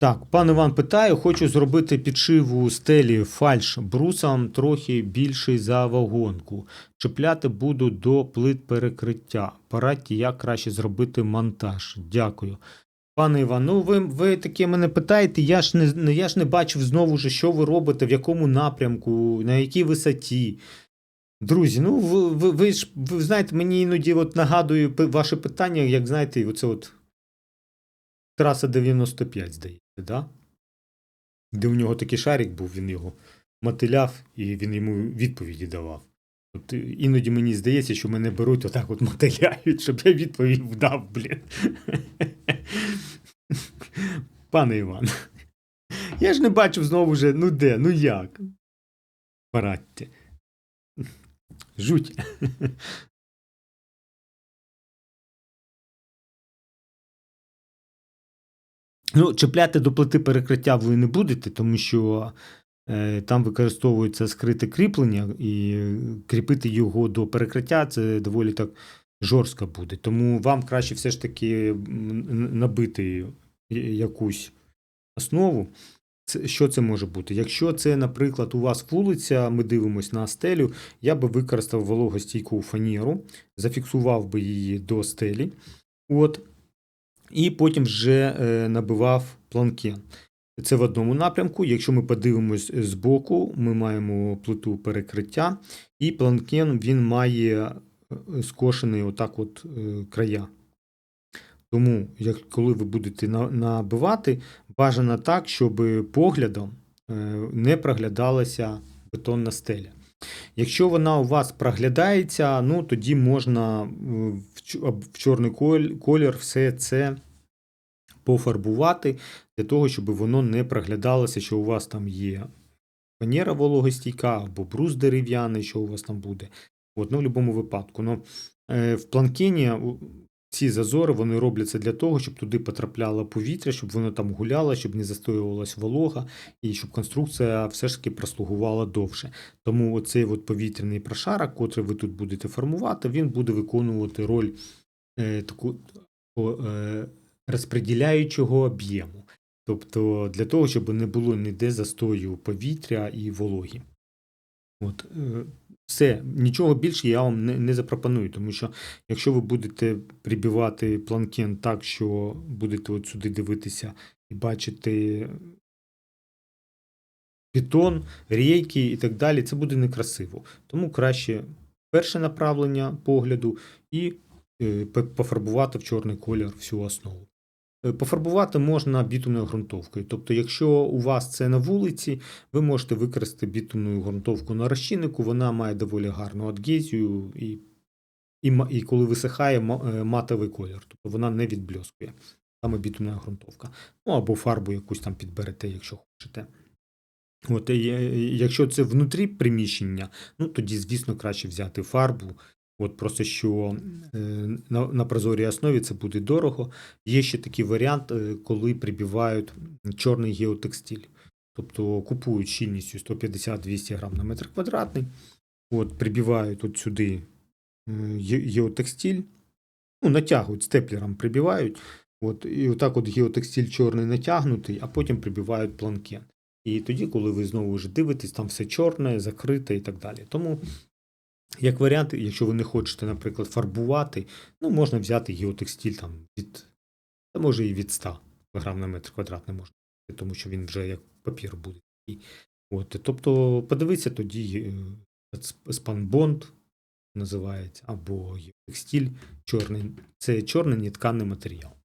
Так, пан Іван питає: хочу зробити підшиву стелі фальш брусом трохи більший за вагонку. Чіпляти буду до плит перекриття. Порадьте, як краще зробити монтаж. Дякую. Пане Іван, ну ви, ви таке мене питаєте, я ж не, я ж не бачив знову ж, що ви робите, в якому напрямку, на якій висоті. Друзі, ну ви, ви, ви ж ви знаєте, мені іноді от нагадує ваше питання, як знаєте, оце от траса 95, здається, да? де у нього такий шарик був, він його мотиляв і він йому відповіді давав. От е, іноді мені здається, що мене беруть отак от мотиляють, щоб я відповідь дав, блін. Пане Іван, я ж не бачив знову вже, ну де, ну як? Порадьте. Жуть. Ну, чіпляти до плити перекриття ви не будете, тому що е, там використовується скрите кріплення, і кріпити його до перекриття це доволі так жорстко буде. Тому вам краще все ж таки набити якусь основу. Що це може бути? Якщо це, наприклад, у вас вулиця, ми дивимося на стелю, я би використав вологостійку фанеру, зафіксував би її до стелі. От, і потім вже е, набивав планкен. Це в одному напрямку. Якщо ми подивимось з боку, ми маємо плиту перекриття, і планкен він має е, скошений отак от е, края. Тому, як, коли ви будете набивати, бажано так, щоб поглядом е, не проглядалася бетонна стеля. Якщо вона у вас проглядається, ну тоді можна е, в чорний колір все це пофарбувати для того, щоб воно не проглядалося, що у вас там є фанера вологостійка або брус дерев'яний, що у вас там буде. От, ну, в будь-якому випадку. Ну, е, в планкені ці зазори вони робляться для того, щоб туди потрапляло повітря, щоб воно там гуляло, щоб не застоювалась волога, і щоб конструкція все ж таки прослугувала довше. Тому оцей от повітряний прошарок, котрий ви тут будете формувати, він буде виконувати роль е, таку е, розподіляючого об'єму. Тобто для того, щоб не було ніде застою повітря і вологі. От, е, все, нічого більше я вам не, не запропоную, тому що якщо ви будете прибивати планкен так, що будете от сюди дивитися і бачити бетон, рейки і так далі, це буде некрасиво. Тому краще перше направлення погляду і е, пофарбувати в чорний колір всю основу. Е, Пофарбувати можна бітумною ґрунтовкою. Тобто, якщо у вас це на вулиці, ви можете використати бітумну ґрунтовку на розчиннику, вона має доволі гарну адгезію і, і, і коли висихає е, матовий колір, тобто вона не відбльоскує. Саме бітумна ґрунтовка. Ну або фарбу якусь там підберете, якщо хочете. От, е, якщо це внутрі приміщення, ну тоді, звісно, краще взяти фарбу. От просто що е, на, на прозорій основі це буде дорого. Є ще такий варіант, е, коли прибивають чорний геотекстиль. Тобто купують щільністю 150-200 грам на метр квадратний, от, прибивають от сюди е, геотекстиль, ну, натягують степлером, прибивають. От, і отак от геотекстиль чорний натягнутий, а потім прибивають планкен. І тоді, коли ви знову ж дивитесь, там все чорне, закрите і так далі. Тому, як варіант, якщо ви не хочете, наприклад, фарбувати, ну, можна взяти геотекстиль там від, та може і від 100 грам на метр квадратний можна, тому що він вже як папір буде. От, тобто, подивіться тоді е, спанбонд називається, або геотекстиль чорний. Це чорний нетканий матеріал.